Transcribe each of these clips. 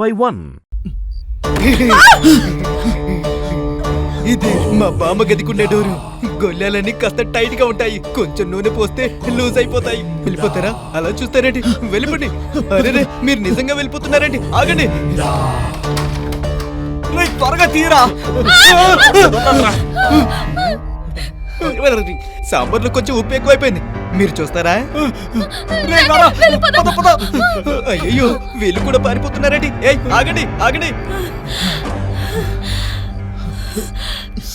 by one. ఇది మా బామ్మ గదికుండే డోరు. గొల్లెలన్నీ కాస్త టైట్గా ఉంటాయి. కొంచెం నూనె పోస్తే లూజ్ అయిపోతాయి. వెళ్ళిపోతారా? అలా చూస్తారేంటి? వెళ్ళిపోండి. అరే మీరు నిజంగా వెళ్ళిపోతున్నారేంటి? ఆగండి. త్వరగా తీరా. సాంబార్లో కొంచెం ఉప్పు ఎక్కువైపోయింది. మీరు చూస్తారా. అయ్యయ్యో వీళ్ళు కూడా పారిపోతున్నారేంటి? ఏయ్ ఆగండి ఆగండి!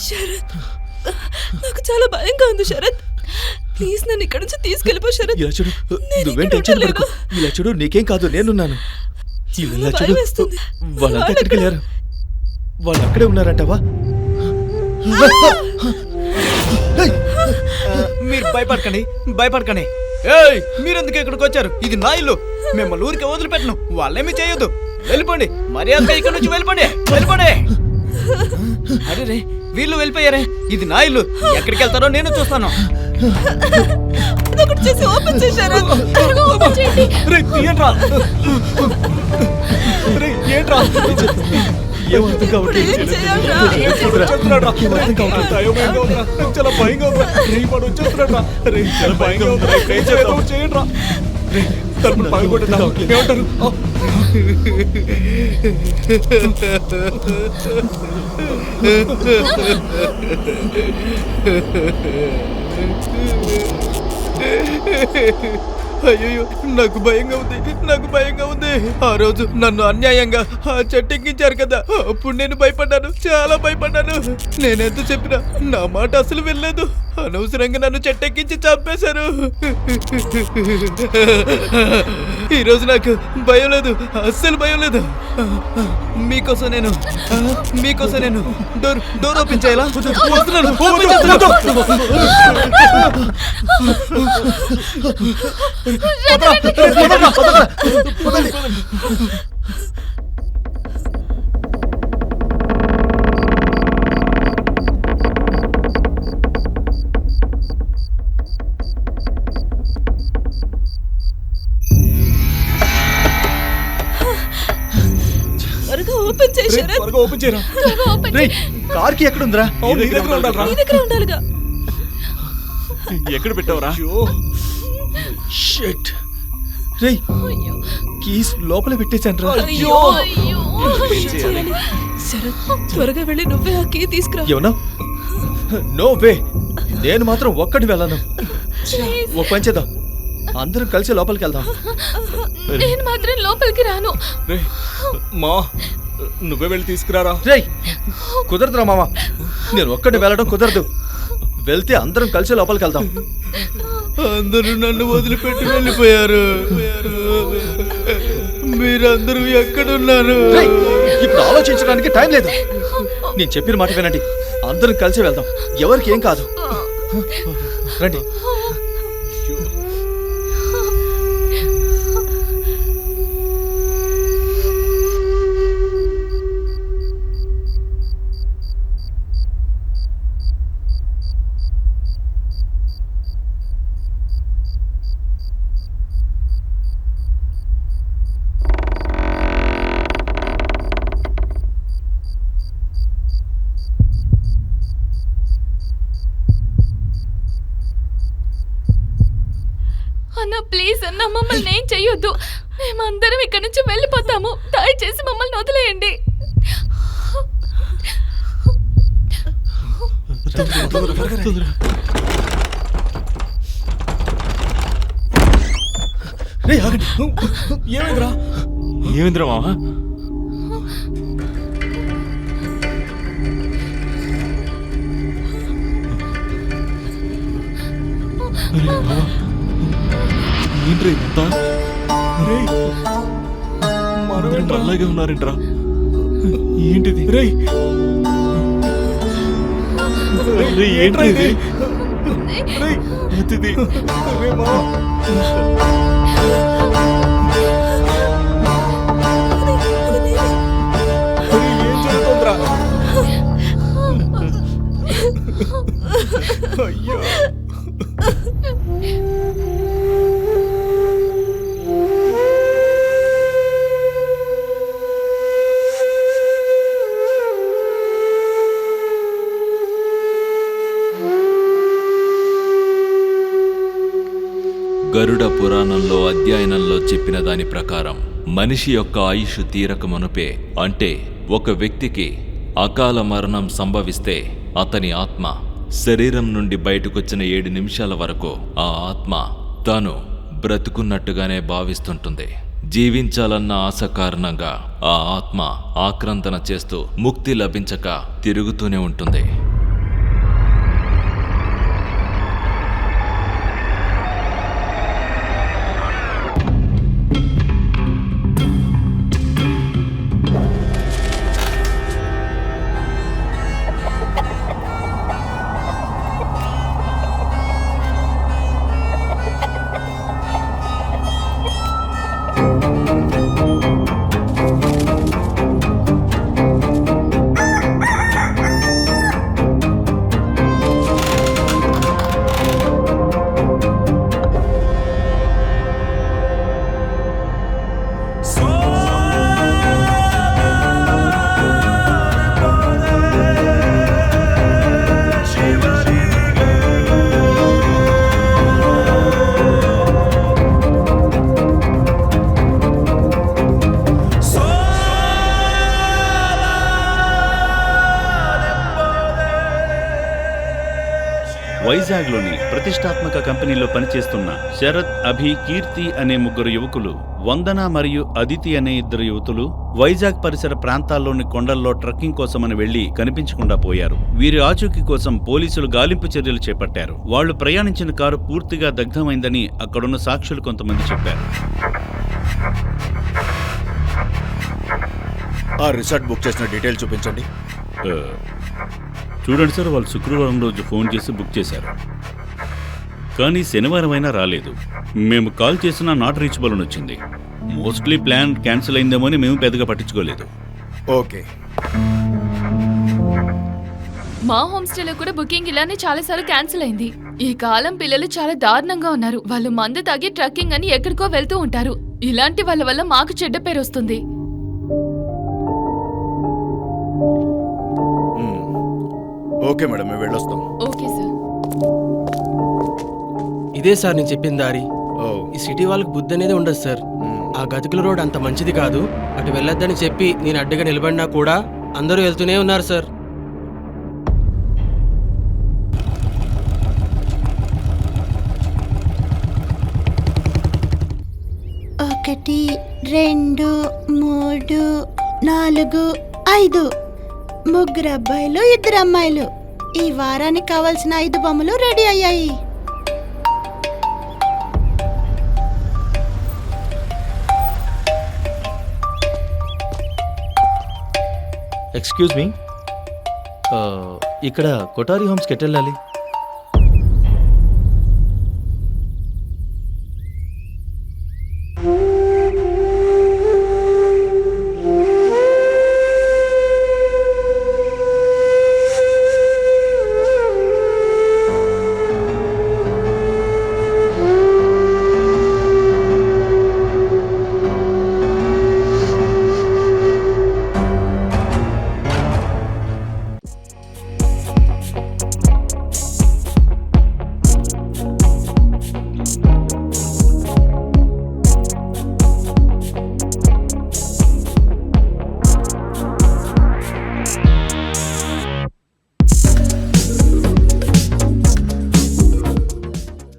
శరత్ నాకు చాలా భయంగా ఉంది శరత్. ప్లీజ్ నన్ను ఇక్కడ నుంచి తీసుకెళ్ళిపో శరత్. ఇలా చూడు నువ్వేం టెన్షన్. పడకు. ఇలా చూడు నీకేం కాదు నేనున్నాను. ఇలా చూడు. వాళ్ళంతా ఎక్కడికి వెళ్ళారు. వాళ్ళు అక్కడే ఉన్నారంటవా? భయపడకండి భయపడకండి. ఏయ్ మీరెందుకు ఇక్కడికి వచ్చారు? ఇది నా ఇల్లు. మిమ్మల్ని ఊరికి వదిలిపెట్టను. వాళ్ళేమీ చేయొద్దు. వెళ్ళిపోండి. మర్యాదగా ఇక్కడ నుంచి వెళ్ళిపోండి. వెళ్ళిపోండి. అరే రే వీళ్ళు వెళ్ళిపోయారే. ఇది నా ఇల్లు. ఎక్కడికి వెళ్తారో నేను చూస్తాను. చేసి ఓపెన్ ఏంట్రా ఏమర్థం చాలా భయంగా ఉందిరా. రే, వాడు వచ్చేస్తున్నాడురా. రే, చాలా భయంగా ఉందా ఏం చేద్దాం? రే, తలుపులు పగలగొట్టేద్దాం. ఏమంటారు? అయ్యో నాకు భయంగా ఉంది నాకు భయంగా ఆ రోజు నన్ను అన్యాయంగా ఆ చెట్టెక్కించారు కదా. అప్పుడు నేను భయపడ్డాను. చాలా భయపడ్డాను. నేనెంత చెప్పినా నా మాట అసలు వెళ్ళలేదు అనవసరంగా నన్ను చెట్టెక్కించి చంపేశారు. ఈ రోజు నాకు భయం లేదు. అస్సలు భయం లేదు. మీకోసం నేను మీకోసం నేను డోర్ డోర్ ఓపెన్ చేయాలా? వస్తున్నాను త్వరగా ఓపెన్ చేయరా? త్వరగా ఓపెన్ రేయ్ కార్కి ఎక్కడ ఉందిరా నీ దగ్గర ఉండాలిగా. ఎక్కడ పెట్టావురా? షిట్ రేయ్ అయ్యో. కీస్ లోపల పెట్టేశాను రా అయ్యో. అయ్యో. ఏం చేయాలి? శరత్ త్వరగా వెళ్ళి నువ్వే ఆ కీ తీసుకురా. ఏమన్నా? నో వే నేను మాత్రం ఒక్కడి వెళ్ళను. ఒక పని చేద్దాం. అందరం కలిసి లోపలికి వెళ్దాం. నేను మాత్రం లోపలికి రాను. మా నువ్వే వెళ్ళి తీసుకురారా? రేయ్ కుదరదురా మామ. నేను ఒక్కడిని వెళ్ళడం కుదరదు. వెళ్తే అందరం కలిసి లోపలికి వెళ్దాం. అందరూ నన్ను వదిలిపెట్టి వెళ్ళిపోయారు. మీరందరూ ఎక్కడున్నారు? ఇప్పుడు ఆలోచించడానికి టైం లేదు. నేను చెప్పిన మాట వినండి. అందరం కలిసి వెళ్దాం. ఎవరికి ఏం కాదు. రండి. ప్లీజ్ అన్న మమ్మల్ని ఏం చెయ్యొద్దు. మేమందరం ఇక్కడి నుంచి వెళ్ళిపోతాము. దయచేసి మమ్మల్ని వదిలేయండి. ఏమైందిరా? ఏంట్రా ఇదంతా అలాగే ఉన్నారేంట్రా. ఏంటిది? రే. ఏంట్రా ఇది? రే మా. రేయ్, ఏం జరుగుతోందిరా అయ్యో. గరుడ పురాణంలో అధ్యయనంలో చెప్పిన దాని ప్రకారం మనిషి యొక్క ఆయుష్ తీరక మనుపే అంటే ఒక వ్యక్తికి అకాల మరణం సంభవిస్తే అతని ఆత్మ శరీరం నుండి బయటకొచ్చిన ఏడు నిమిషాల వరకు ఆ ఆత్మ తాను బ్రతుకున్నట్టుగానే భావిస్తుంటుంది. జీవించాలన్న ఆశ కారణంగా ఆ ఆత్మ ఆక్రందన చేస్తూ ముక్తి లభించక తిరుగుతూనే ఉంటుంది. వైజాగ్లోని ప్రతిష్టాత్మక కంపెనీలో పనిచేస్తున్న శరత్ అభి కీర్తి అనే ముగ్గురు యువకులు వందన మరియు అదితి అనే ఇద్దరు యువతులు వైజాగ్ పరిసర ప్రాంతాల్లోని కొండల్లో ట్రక్కింగ్ కోసమని వెళ్ళి కనిపించకుండా పోయారు. వీరి ఆచూకీ కోసం పోలీసులు గాలింపు చర్యలు చేపట్టారు. వాళ్ళు ప్రయాణించిన కారు పూర్తిగా దగ్ధమైందని అక్కడున్న సాక్షులు కొంతమంది చెప్పారు. ఆ రిసార్ట్ బుక్ చేసిన డీటెయిల్ చూపించండి. చూడండి సార్ వాళ్ళు శుక్రవారం రోజు ఫోన్ చేసి బుక్ చేశారు. కానీ శనివారం అయినా రాలేదు. మేము కాల్ చేసినా నాట్ రీచబుల్ అని వచ్చింది. మోస్ట్లీ ప్లాన్ క్యాన్సిల్ అయిందేమో అని మేము పెద్దగా పట్టించుకోలేదు. ఓకే. మా హోమ్ స్టేలో కూడా బుకింగ్ ఇలానే చాలాసార్లు క్యాన్సిల్ అయింది. ఈ కాలం పిల్లలు చాలా దారుణంగా ఉన్నారు. వాళ్ళు మందు తాగి ట్రక్కింగ్ అని ఎక్కడికో వెళ్తూ ఉంటారు. ఇలాంటి వాళ్ళ వల్ల మాకు చెడ్డ పేరు వస్తుంది. ఓకే మేడం మేము వెళ్ళొస్తాం. Okay sir. ఇదే సార్ నేను చెప్పిన దారి. ఓ. ఈ సిటీ వాళ్ళకి బుద్ధి అనేది ఉండదు సార్. ఆ గతుకుల రోడ్ అంత మంచిది కాదు. అటు వెళ్ళొద్దని చెప్పి నేను అడ్డుగా నిలబడినా కూడా అందరూ వెళ్తూనే ఉన్నారు సార్. ఒకటి రెండు మూడు నాలుగు ఐదు. ముగ్గురు అబ్బాయిలు ఇద్దరు అమ్మాయిలు. ఈ వారానికి కావాల్సిన ఐదు బొమ్మలు రెడీ అయ్యాయి. ఎక్స్క్యూజ్ మీ uh, ఇక్కడ కొటారి హోమ్స్కి ఎట్టెళ్ళాలి